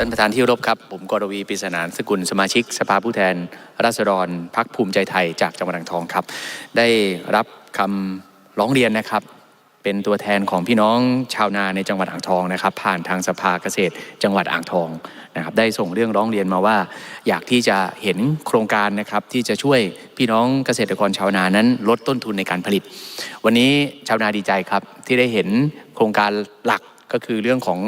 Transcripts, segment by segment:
ท่านประธานที่รพครับ ผมกรวีปิศนานสกุลสมาชิก สภาผู้แทน ราษฎรพักภูมิใจไทยจากจังหวัดอ่างทองครับ ได้รับคำร้องเรียนนะครับ เป็นตัวแทนของพี่น้องชาวนาในจังหวัดอ่างทองนะครับ ผ่านทางสภาเกษตร จังหวัดอ่างทองนะครับ ได้ส่งเรื่องร้องเรียนมาว่า อยากที่จะเห็นโครงการนะครับที่จะช่วยพี่น้องเกษตรกรชาวนานั้น ลดต้นทุนในการผลิต วันนี้ชาวนาดีใจครับที่ได้เห็นโครงการหลักก็คือเรื่องของ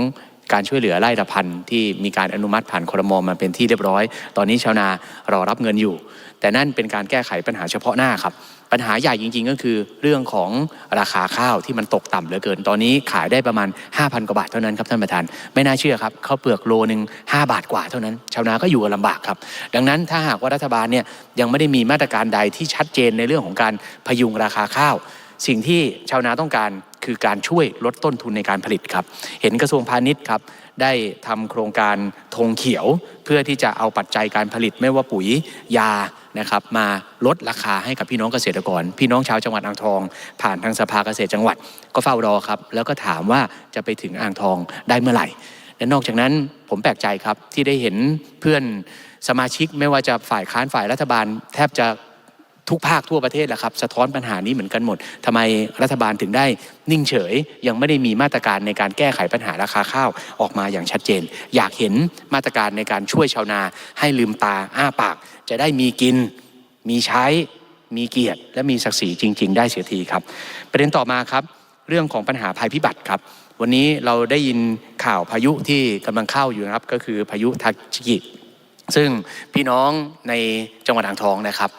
การช่วยเหลือไร่ละพันที่มีการอนุมัติผ่านครมมาเป็นที่เรียบร้อย ตอนนี้ชาวนารอรับเงินอยู่ แต่นั่นเป็นการแก้ไขปัญหาเฉพาะหน้าครับ ปัญหาใหญ่จริง ๆ ก็คือเรื่องของราคาข้าวที่มันตกต่ำเหลือเกิน ตอนนี้ขายได้ประมาณ 5,000 กว่าบาทเท่านั้นครับท่านประธาน ไม่น่าเชื่อครับข้าวเปลือกโลหนึ่ง5บาทกว่าเท่านั้น ชาวนาก็อยู่กันลำบากครับ ดังนั้นถ้าหากว่ารัฐบาลเนี่ยยังไม่ได้มีมาตรการใดที่ชัดเจนในเรื่องของการพยุงราคาข้าว สิ่งที่ชาวนาต้องการ คือการช่วยลดต้นทุนในการผลิตครับ เห็นกระทรวงพาณิชย์ครับได้ทำโครงการธงเขียว เพื่อที่จะเอาปัจจัยการผลิตไม่ว่าปุ๋ยยานะครับมาลดราคาให้กับพี่น้องเกษตรกร พี่น้องชาวจังหวัดอ่างทอง ผ่านทางสภาเกษตรจังหวัดก็เฝ้ารอครับ แล้วก็ถามว่าจะไปถึงอ่างทองได้เมื่อไหร่ และนอกจากนั้นผมแปลกใจครับที่ได้เห็นเพื่อนสมาชิกไม่ว่าจะฝ่ายค้านฝ่ายรัฐบาล แทบจะ ทุกภาคทั่วประเทศแหละครับสะท้อนปัญหานี้เหมือนกันหมดทำไมรัฐบาลถึงได้นิ่งเฉย ยังไม่ได้มีมาตรการในการแก้ไขปัญหาราคาข้าวออกมาอย่างชัดเจน อยากเห็นมาตรการในการช่วยชาวนา ให้ลืมตาอ้าปาก จะได้มีกิน มีใช้ มีเกียรติ และมีศักดิ์ศรีจริง ๆ ได้เสียทีครับ ประเด็นต่อมาครับ เรื่องของปัญหาภัยพิบัติครับวันนี้เราได้ยินข่าวพายุที่กำลังเข้าอยู่นะครับก็คือพายุทาชิกิซึ่งพี่น้องในจังหวัดอ่างทองนะครับ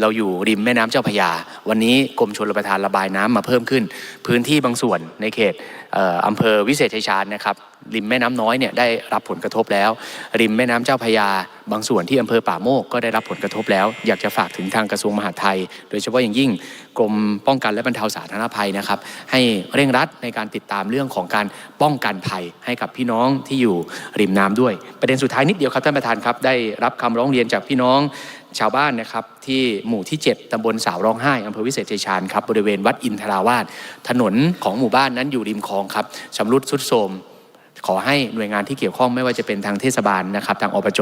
เราอยู่ริมแม่น้ำเจ้าพยา วันนี้กรมชลประทานระบายน้ำมาเพิ่มขึ้น พื้นที่บางส่วนในเขตเอ่ออำเภอวิเศษชัยชาญนะครับริมแม่น้ำน้อยเนี่ยได้รับผลกระทบแล้ว ริมแม่น้ำเจ้าพยา บางส่วนที่อำเภอป่าโมกก็ได้รับผลกระทบแล้ว อยากจะฝากถึงทางกระทรวงมหาดไทย โดยเฉพาะอย่างยิ่งกรมป้องกันและบรรเทาสาธารณภัยนะครับให้เร่งรัดในการติดตามเรื่องของการป้องกันภัยให้กับพี่น้องที่อยู่ริมน้ำด้วย ประเด็นสุดท้ายนิดเดียวครับท่านประธานครับได้รับคำร้องเรียนจากพี่น้อง ชาวบ้านนะครับที่หมู่ที่ 7 ตำบลสาวร้องไห้อำเภอวิเศษชัยชาญครับบริเวณวัดอินทราวาสถนนของหมู่บ้านนั้นอยู่ริมคลองครับชำรุดสุดโทรมขอให้หน่วยงานที่เกี่ยวข้องไม่ว่าจะเป็นทางเทศบาลนะครับ ทางอบจ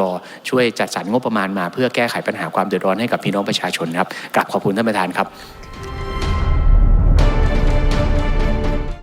ช่วยจัดสรรงบประมาณมา เพื่อแก้ไขปัญหาความเดือดร้อนให้กับพี่น้องประชาชนครับกลับขอบคุณท่านประธานครับ